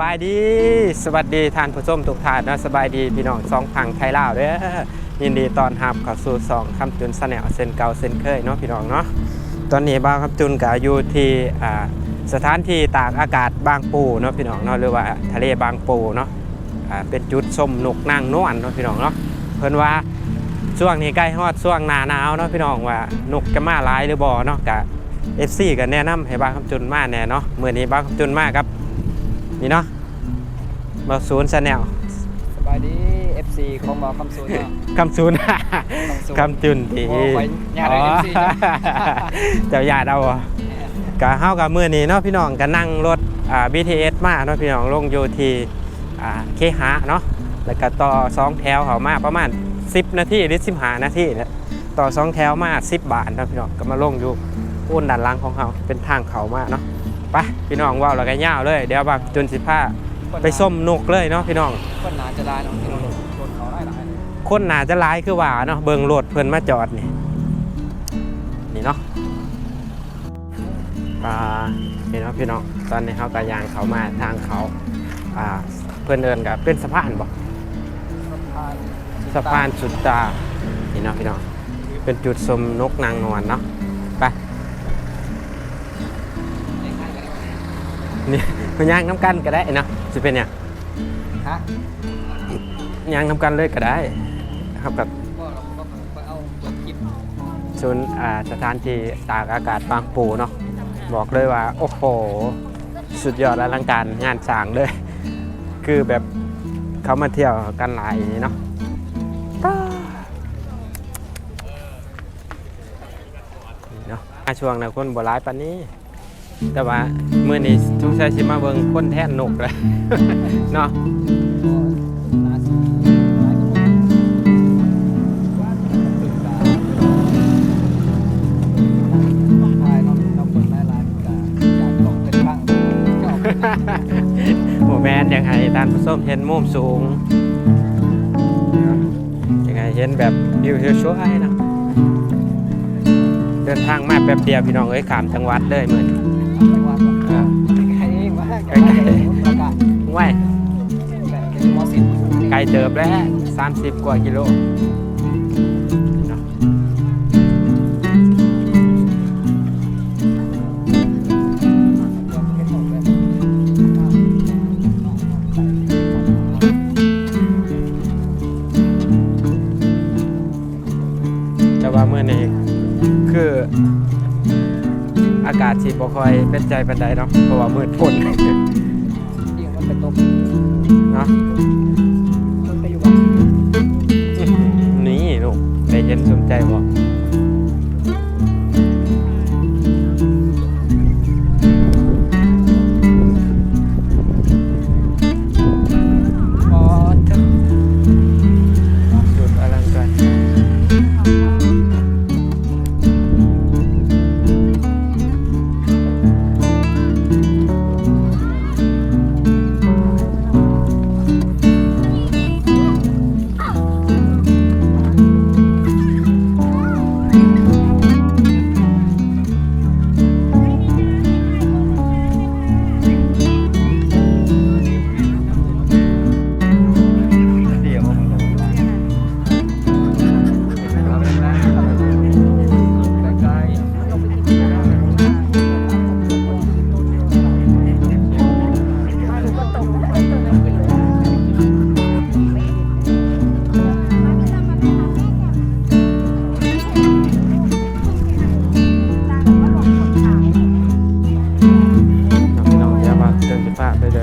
บายดี สวัสดีท่านผู้ชมทุกท่านนะสบายดีพี่น้องสองฝั่งไทยลาวเด้อยินดีตอนรับเข้าสู่สองคำจุนสแนลเซนเก่าเซนเคยเนาะพี่น้องเนาะตอนนี้บาวคำจุนก็อยู่ที่อ่าสถานที่ตากอากาศบางปูเนาะพี่น้องเนาะหรือว่าทะเลบางปูเนาะอ่าเป็นจุดชมนกนางนวลเนาะพี่น้องเนาะเพิ่นว่าช่วงนี้ใกล้ฮอดช่วงหน้าหนาวเนาะพี่น้องว่านกจะมาหลายหรือบ่เนาะกะ FC ก็แนะนำให้บาวคำจุนมาแน่เนาะมื้อนี้บาวคำจุนมาครับ นี่เนาะมาศูนย์ชาแนลสบายดี FC ของบอคำซูนเนาะ คำศูนย์คำซูนคำจุนดีโอ้ขอยญาติ FC จ้ะ เจ้าญาติเอาอะกะเฮากับมือนี้เนาะพี่น้องก็นั่งรถอ่า BTS มาเนาะพี่น้องลงอยู่ที่อ่าเคหะเนาะแล้วก็ต่อสองแถวเขามาประมาณ 10 นาทีหรือ15นาทีเนี่ยต่อสองแถวมา 10 บาทเนาะพี่น้องก็มาลงอยู่อุ่นด้านหล่างของเขาเป็นทางเขามาเนาะ ไปพี่น้องว่าวแล้วก็ย่าวเลย เดี๋ยวบักจนสิผ้าไปส้มนกเลยเนาะพี่น้อง คนหนาจะได้เนาะที่เราโดนเขาได้หลายคนหนาจะร้ายคือว่าเนาะเบิงโหลดเพิ่นมาจอดนี่นี่เนาะอ่านี่เนาะพี่น้องตอนนี้เขากระยางเขามาทางเขาอ่าเพื่อนเดินกับเป็นสะพานบ่สะพานสะพานสุดตานี่เนาะพี่น้องเป็นจุดชมนกนางนวลเนาะไป นี่มันย่างน้ำกันก็ได้เนาะจะเป็นหยังฮะย่างน้ำกันเลยก็ได้ครับกับก็เราก็ไปเอาเปิดคลิปศูนย์อ่าสถานที่ตากอากาศบางปูเนาะบอกเลยว่า โอ้โห สุดยอดอลังการงานสร้างเลย คือแบบเขามาเที่ยวกันหลายเนาะนี่เนาะมาช่วงนะคนบ่ร้ายปานนี้ แต่ว่าเมื่อนี้ทุกชายสิมาเบิ่งคนแท่นนกเลยเนาะหนาสีหลายคนตื่นตาทายน้องน้องคนหลายหลายกาอยากตกเป็นข้างเจ้าเป็นหมูแมนยังไงท่านผู้ชมเห็นมุมสูงยังไงเห็นแบบวิวสวยๆเนาะเดินทางมาแป๊บเดียวพี่น้องเอ้ยขามจังหวัดเลยเหมือน ห่วยไกลเติบแล้วฮะสามสิบกว่ากิโล อากาศสิบ่ค่อยเป็นใจปานใดเนาะเพราะว่ามืดฝนเดี๋ยวมันเป็นตกเนาะมันไปอยู่บ้านนี่ลูกได้เห็นสนใจบ่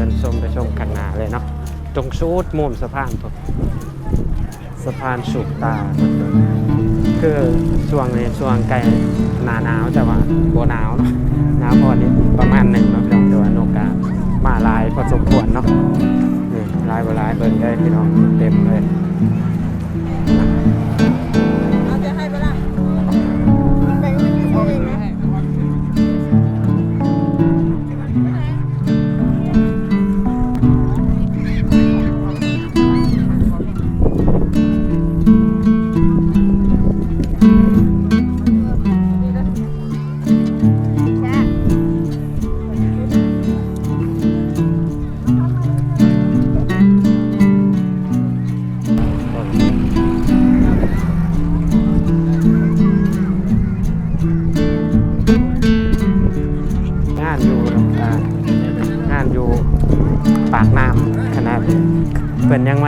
นไปเดินชมไปชมข้างหนาเลยเนาะตรงสูดมุมสะพานผมสะพานสุกตา คือช่วงนี้ช่วงไกลหนาหนาวแต่ว่าโบหนาวเนาะหนาวพอนี้ประมาณหนึ่งเนาะพี่น้องแต่ว่านกกามาลายพอสมควรเนาะนี่ลายบลายเบิ่งได้พี่น้องเต็มเลย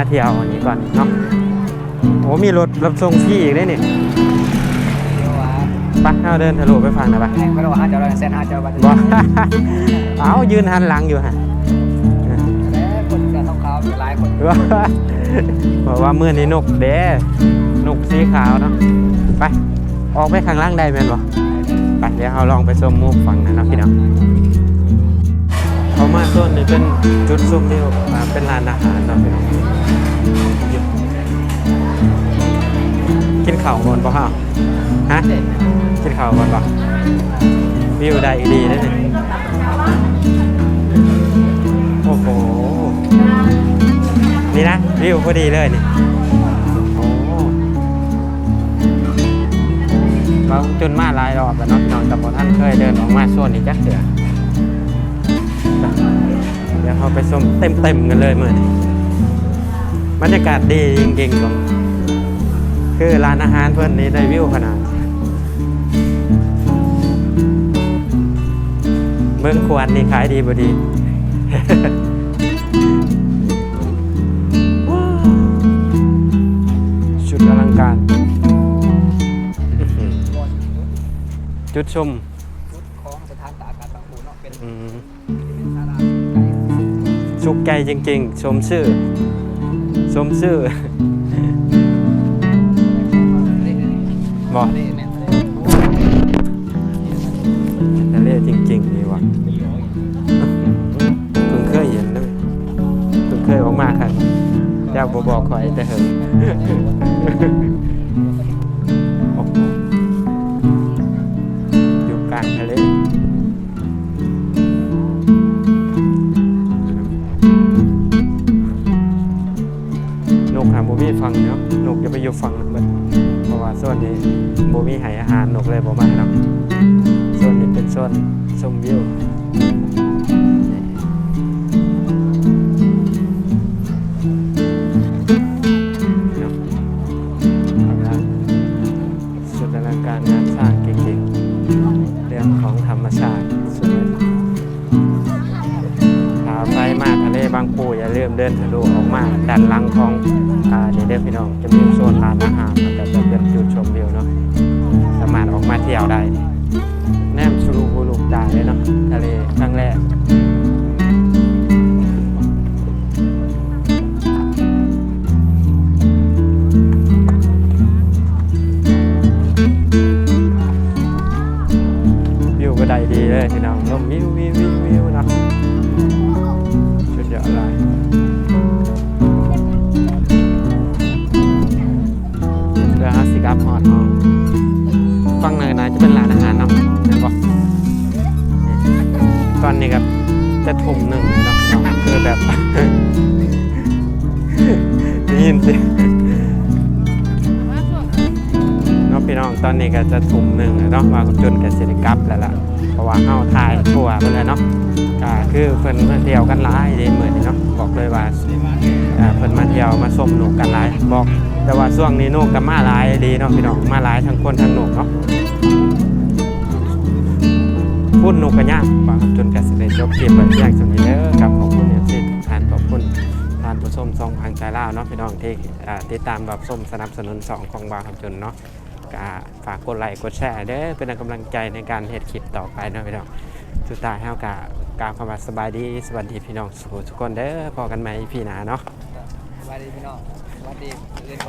เที่ยวอันนี้ก่อนเนาะโอ้มีรถรับส่งฟรีอีกได้นี่เดี๋ยวว่าไปเอาเดินทะลุไปฟังหนะไปแม่งไม่รู้ว่าหาเจ้าเราเส้นหาเจ้าบัตรบ่เอายืนหันหลังอยู่ฮะแล้วคนจะต้องเขาหลายคนว่าบอกว่ามือนี้นกเด้นกสีขาวเนาะไปออกไปข้างล่างได้แม่นบ่ไปเดี๋ยวเราลองไปชมมุมฝั่งนั้นเนาะพี่น้อง เขามาต้นนี่เป็นจุดซุ่มนี่อ่าเป็นร้านอาหารเนาะพี่น้องกินข้าวบนบ่ฮะฮะกินข้าวบนบ่วิวได้ดีได้นี่โอ้โห นี่นะวิวพอดีเลยนี่โอ้บางจนมาหลายรอบแล้วเนาะพี่น้องแต่พอท่านเคยเดินออกมาส่วนนี้จักเถื่อ ดี๋ยวเราไปชมเต็มๆกันเลยเมื่อนี้บรรยากาศดีจริงๆตรงคือร้านอาหารเพื่อนนี้ได้วิวขนาด เบิ้งควรนี่ขายดีบดีชุดอลังการ จุดชม สุกใจจริง ๆ ชมชื่อ ชมชื่อบอกนี่แม่นเลยทะเลจริงๆดีว่ะเพิ่งเคยเห็นเลยเพิ่งเคยออกมาครับเจ้าบบอกคอยแต่เหิง อยู่ฟังนั้นเบิดเพราะว่าส่วนนี้โบมีให้อาหารนกเลยบ่มาเนาะส่วนนี้เป็นส่วนชมวิว อ่านี่เด้อพี่น้องจะมีโซนร้านอาหารแล้วก็จะเป็นจุดชมวิวเนาะสามารถออกมาเที่ยวได้แนมสุรูบูลูกได้เลยเนาะทะเลครั้งแรกวิวก็ได้ดีเลยพี่น้องลมวิววิว เป็นร้านอาหารเนาะเห็นปะตอนนี้ครับจะทุ่มหนึ่งเนาะเนาะคือแบบได้ยินสิเนาะพี่น้องตอนนี้ก็จะทุ่มหนึ่งเนาะมาจนกับสิริกลับแล้วล่ะเพราะว่าเฮาทายทัวร์ไปเลยเนาะก็คือเพิ่นมาเที่ยวกันหลายเด้เหมือนเนาะบอกเลยว่าอ่าเพิ่นมาเที่ยวมาชมนกกันหลายบอกแต่ว่าช่วงนี้นกก็มาหลายดีเนาะพี่น้องมาหลายทั้งคนทั้งนกเนาะ พูดนกกระย่างบางจนกระสิได้จบเกมเปิดแยกสมิเดอร์กับขอบคุณเอฟซีทุกท่านขอบคุณท่านผู้ชมซองพังใจเล่าเนาะพี่น้องที่ติดตามรับชมสนับสนุนสองของบางคำจนเนาะก็ฝากกดไลค์กดแชร์เด้อเป็นกำลังใจในการเฮ็ดคลิปต่อไปเนาะพี่น้องสุดท้ายเฮากะกล่าวคำว่าสบายดีสวัสดีพี่น้องสุขทุกคนเด้อพอกันไหมพี่หนาเนาะสวัสดีพี่น้องสวัสดีเรียนขอ